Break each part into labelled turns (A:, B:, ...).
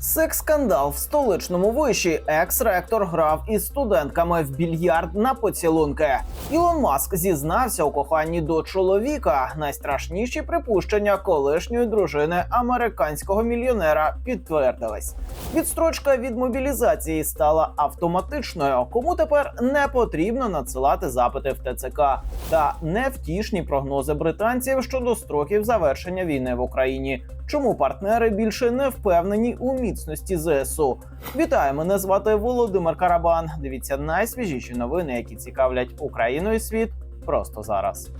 A: Секс-скандал в столичному виші. Екс-ректор грав із студентками в більярд на поцілунки. Ілон Маск зізнався у коханні до чоловіка. Найстрашніші припущення колишньої дружини американського мільйонера підтвердились. Відстрочка від мобілізації стала автоматичною. Кому тепер не потрібно надсилати запити в ТЦК та невтішні прогнози британців щодо строків завершення війни в Україні. Чому партнери більше не впевнені у міцності ЗСУ? Вітаю, мене звати Володимир Карабан. Дивіться найсвіжіші новини, які цікавлять Україну і світ просто зараз.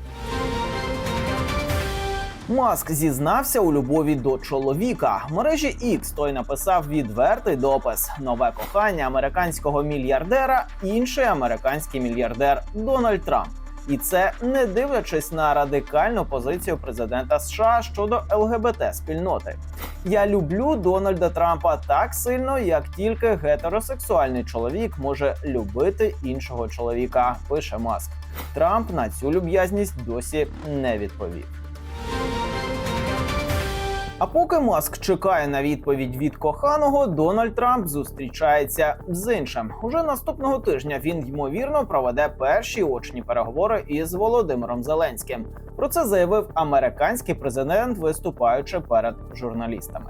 A: Маск зізнався у любові до чоловіка. В мережі X той написав відвертий допис: нове кохання американського мільярдера, інший американський мільярдер Дональд Трамп. І це не дивлячись на радикальну позицію президента США щодо ЛГБТ спільноти. Я люблю Дональда Трампа так сильно, як тільки гетеросексуальний чоловік може любити іншого чоловіка. Пише Маск. Трамп на цю люб'язність досі не відповів. А поки Маск чекає на відповідь від коханого, Дональд Трамп зустрічається з іншим. Уже наступного тижня він ймовірно проведе перші очні переговори із Володимиром Зеленським. Про це заявив американський президент, виступаючи перед журналістами.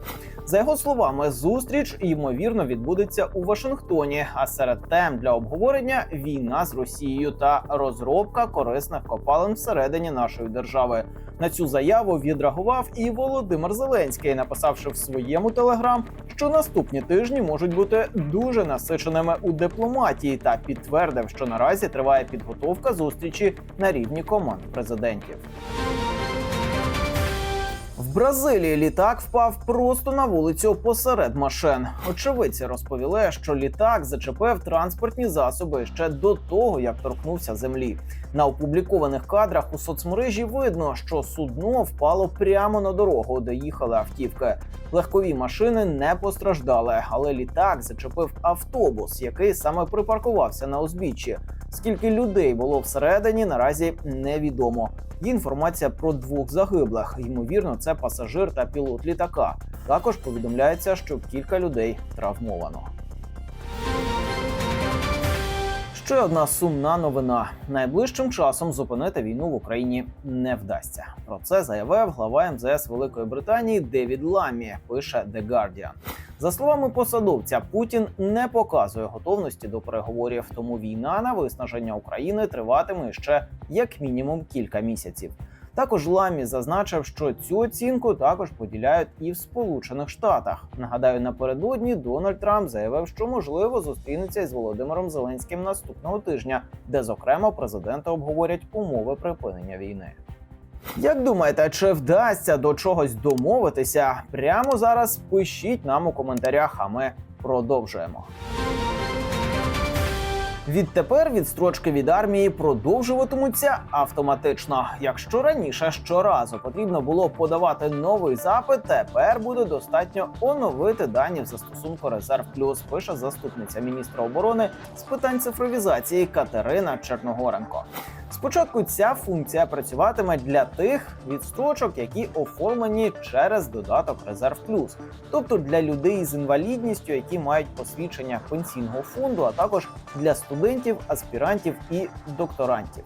A: За його словами, зустріч ймовірно відбудеться у Вашингтоні. А серед тем для обговорення війна з Росією та розробка корисних копалин всередині нашої держави. На цю заяву відреагував і Володимир Зеленський, написавши в своєму телеграм, що наступні тижні можуть бути дуже насиченими у дипломатії, та підтвердив, що наразі триває підготовка зустрічі на рівні команд президентів. В Бразилії літак впав просто на вулицю посеред машин. Очевидці розповіли, що літак зачепив транспортні засоби ще до того, як торкнувся землі. На опублікованих кадрах у соцмережі видно, що судно впало прямо на дорогу, де їхали автівки. Легкові машини не постраждали, але літак зачепив автобус, який саме припаркувався на узбіччі. Скільки людей було всередині, наразі невідомо. Є інформація про двох загиблих. Ймовірно, це пасажир та пілот літака. Також повідомляється, що кілька людей травмовано. Ще одна сумна новина: найближчим часом зупинити війну в Україні не вдасться. Про це заявив глава МЗС Великої Британії Девід Ламі. Пише The Guardian. За словами посадовця, Путін не показує готовності до переговорів, тому війна на виснаження України триватиме ще як мінімум кілька місяців. Також Ламі зазначив, що цю оцінку також поділяють і в Сполучених Штатах. Нагадаю, напередодні Дональд Трамп заявив, що можливо зустрінеться із Володимиром Зеленським наступного тижня, де зокрема президенти обговорять умови припинення війни. Як думаєте, чи вдасться до чогось домовитися? Прямо зараз пишіть нам у коментарях, а ми продовжуємо. Відтепер відстрочки від армії продовжуватимуться автоматично. Якщо раніше щоразу потрібно було подавати новий запит, тепер буде достатньо оновити дані в застосунку Резерв Плюс. Пише заступниця міністра оборони з питань цифровізації Катерина Черногоренко. Спочатку ця функція працюватиме для тих відстрочок, які оформлені через додаток Резерв Плюс, тобто для людей з інвалідністю, які мають посвідчення пенсійного фонду, а також для студентів, аспірантів і докторантів.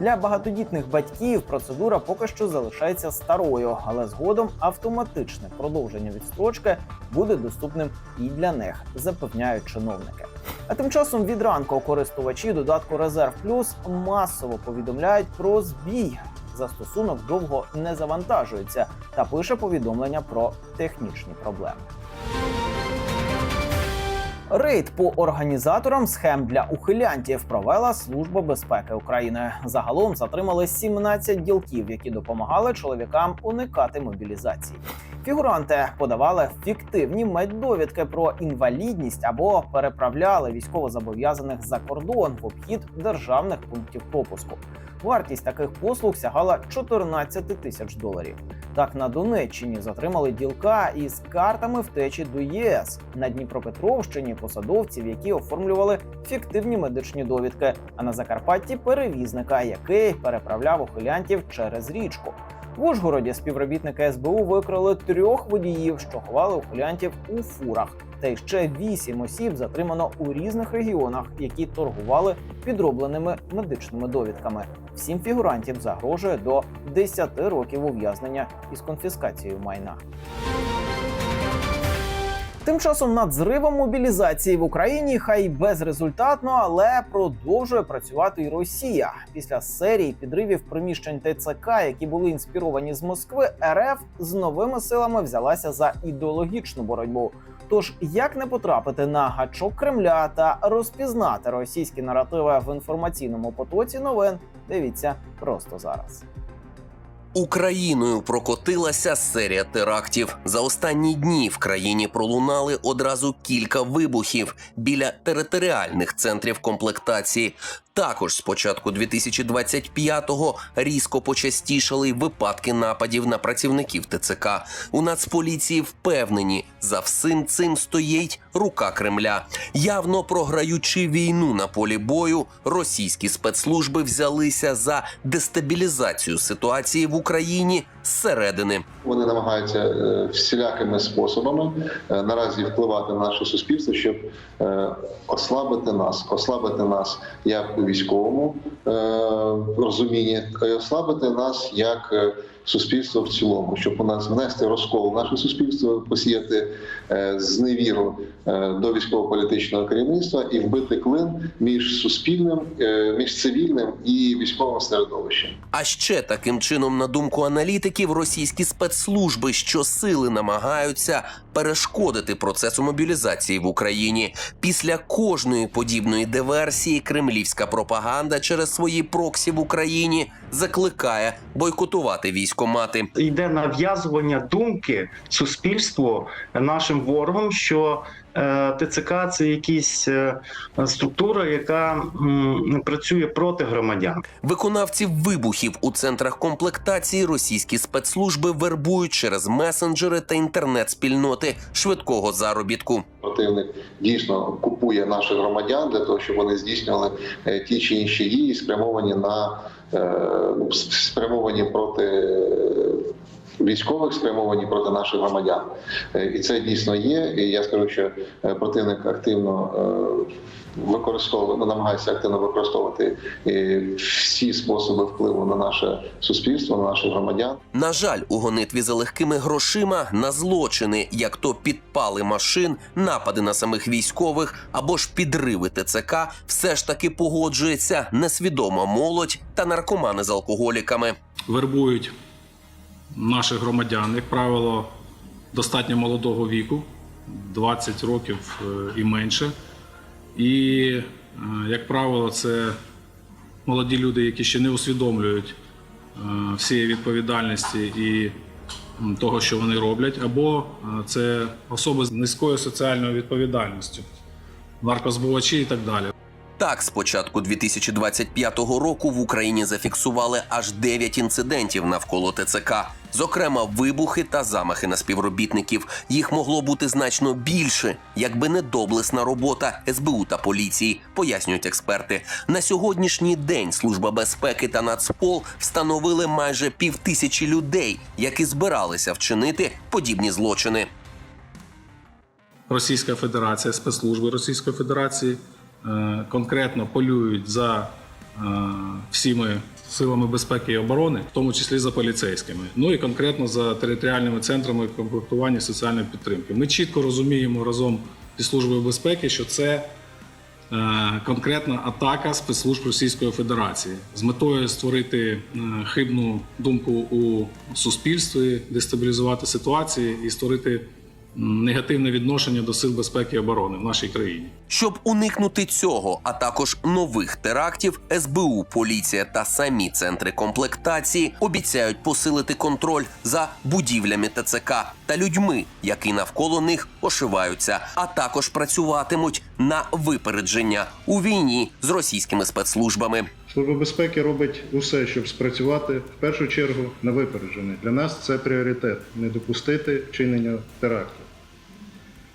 A: Для багатодітних батьків процедура поки що залишається старою, але згодом автоматичне продовження відстрочки буде доступним і для них, запевняють чиновники. А тим часом від ранку користувачі додатку Резерв Плюс масово повідомляють про збій. Застосунок довго не завантажується та пише повідомлення про технічні проблеми. Рейд по організаторам схем для ухилянтів провела Служба безпеки України. Загалом затримали 17 ділків, які допомагали чоловікам уникати мобілізації. Фігуранти подавали фіктивні меддовідки про інвалідність або переправляли військовозобов'язаних за кордон в обхід державних пунктів пропуску. Вартість таких послуг сягала 14 тисяч доларів. Так на Донеччині затримали ділка із картами втечі до ЄС на Дніпропетровщині посадовців, які оформлювали фіктивні медичні довідки. А на Закарпатті перевізника, який переправляв ухилянтів через річку. Ужгороді співробітники СБУ викрали трьох водіїв, що ховали ухилянтів у фурах. Та й ще вісім осіб затримано у різних регіонах, які торгували підробленими медичними довідками. Всім фігурантів загрожує до 10 років ув'язнення із конфіскацією майна. Тим часом над зривом мобілізації в Україні хай безрезультатно, але продовжує працювати і Росія. Після серії підривів приміщень ТЦК, які були інспіровані з Москви, РФ з новими силами взялася за ідеологічну боротьбу. Тож як не потрапити на гачок Кремля та розпізнати російські наративи в інформаційному потоці новин, дивіться просто зараз.
B: Україною прокотилася серія терактів. За останні дні в країні пролунали одразу кілька вибухів біля територіальних центрів комплектації. Також з початку 2025-го різко почастішали випадки нападів на працівників ТЦК. У Нацполіції впевнені, за всім цим стоїть рука Кремля. Явно програючи війну на полі бою, російські спецслужби взялися за дестабілізацію ситуації в Україні зсередини.
C: Вони намагаються е, всілякими способами е, наразі впливати на наше суспільство, щоб е, ослабити нас, ослабити нас як у військовому розумінні, ослабити нас як суспільство в цілому, щоб у нас внести розкол в наше суспільство, посіяти е, зневіру е, до військово-політичного керівництва і вбити клин між суспільним, е, між цивільним і військовим середовищем.
B: А ще таким чином, на думку аналітиків, російські спецслужби щосили намагаються перешкодити процесу мобілізації в Україні. Після кожної подібної диверсії кремлівська пропаганда через свої проксі в Україні закликає бойкотувати військомати.
D: йде нав'язування думки суспільству нашим ворогам, що ТЦК це якась е, структура, яка працює проти громадян.
B: Виконавців вибухів у центрах комплектації російські спецслужби вербують через месенджери та інтернет-спільноти швидкого заробітку.
C: Противник дійсно купує наших громадян для того, щоб вони здійснювали е, ті чи інші дії, спрямовані на е, ну, спрямовані проти е, військових, спрямовані проти наших громадян. Е, І це дійсно є. І я скажу, що е, противник активно е, використовує, ну, намагається активно використовувати всі способи впливу на наше суспільство, на наших громадян.
B: На жаль, у гонитві за легкими грошима на злочини, як то підпали машин, напади на самих військових або ж підриви ТЦК, все ж таки погоджується несвідома молодь та наркомани з алкоголіками.
E: вербують наших громадян, як правило, достатньо молодого віку, 20 років е, і менше. І, е, як правило, це молоді люди, які ще не усвідомлюють е, всієї відповідальності і того, що вони роблять, або це особи з низькою соціальною відповідальністю, наркозбувачі і так далі.
B: Так, з початку 2025 року в Україні зафіксували аж 9 інцидентів навколо ТЦК, зокрема вибухи та замахи на співробітників. Їх могло бути значно більше, якби не доблесна робота СБУ та поліції, пояснюють експерти. На сьогоднішній день служба безпеки та Нацпол встановили майже півтисячі людей, які збиралися вчинити подібні злочини.
E: Російська Федерація, спецслужби Російської Федерації конкретно полюють за е, всіми силами безпеки і оборони, в тому числі за поліцейськими, ну і конкретно за територіальними центрами комплектування соціальної підтримки. Ми чітко розуміємо разом зі службою безпеки, що це е, конкретна атака спецслужб Російської Федерації з метою створити е, хибну думку у суспільстві, дестабілізувати ситуацію і створити негативне відношення до сил безпеки і оборони в нашій країні.
B: Щоб уникнути цього, а також нових терактів, СБУ, поліція та самі центри комплектації обіцяють посилити контроль за будівлями ТЦК та людьми, які навколо них ошиваються, а також працюватимуть на випередження у війні з російськими спецслужбами.
F: Служба безпеки робить усе, щоб спрацювати в першу чергу на випередження. Для нас це пріоритет не допустити вчинення теракту.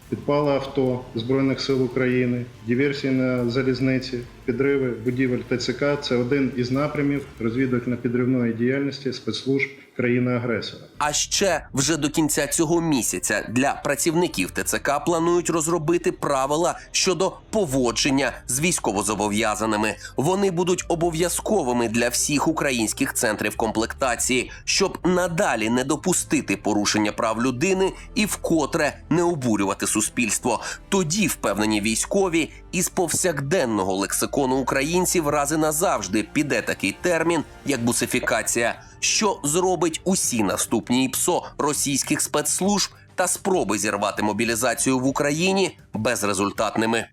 F: Підпали авто Збройних сил України, диверсії на залізниці, підриви будівель ТЦК це один із напрямів розвідувально-підривної діяльності спецслужб країни-агресора.
B: А ще вже до кінця цього місяця для працівників ТЦК планують розробити правила щодо поводження з військовозобов'язаними. Вони будуть обов'язковими для всіх українських центрів комплектації, щоб надалі не допустити порушення прав людини і вкотре не обурювати суспільство. Тоді впевнені військові із повсякденного лексикону українців рази назавжди піде такий термін, як бусифікація, що зробить усі наступні ІПСО російських спецслужб та спроби зірвати мобілізацію в Україні безрезультатними.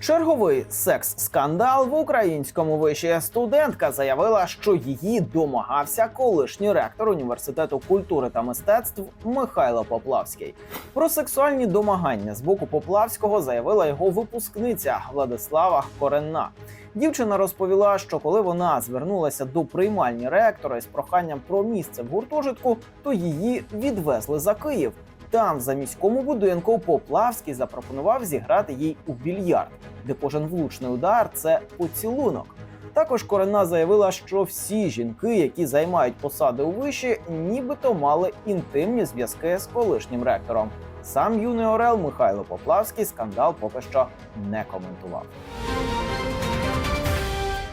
A: Черговий секс-скандал в українському виші. Студентка заявила, що її домагався колишній ректор університету культури та мистецтв Михайло Поплавський. Про сексуальні домагання з боку Поплавського заявила його випускниця Владислава Коренна. Дівчина розповіла, що коли вона звернулася до приймальні ректора із проханням про місце в гуртожитку, то її відвезли за Київ. Там, в заміському будинку, Поплавський запропонував зіграти їй у більярд, де кожен влучний удар це поцілунок. Також Корена заявила, що всі жінки, які займають посади у виші, нібито мали інтимні зв'язки з колишнім ректором. Сам юний Орел Михайло Поплавський скандал поки що не коментував.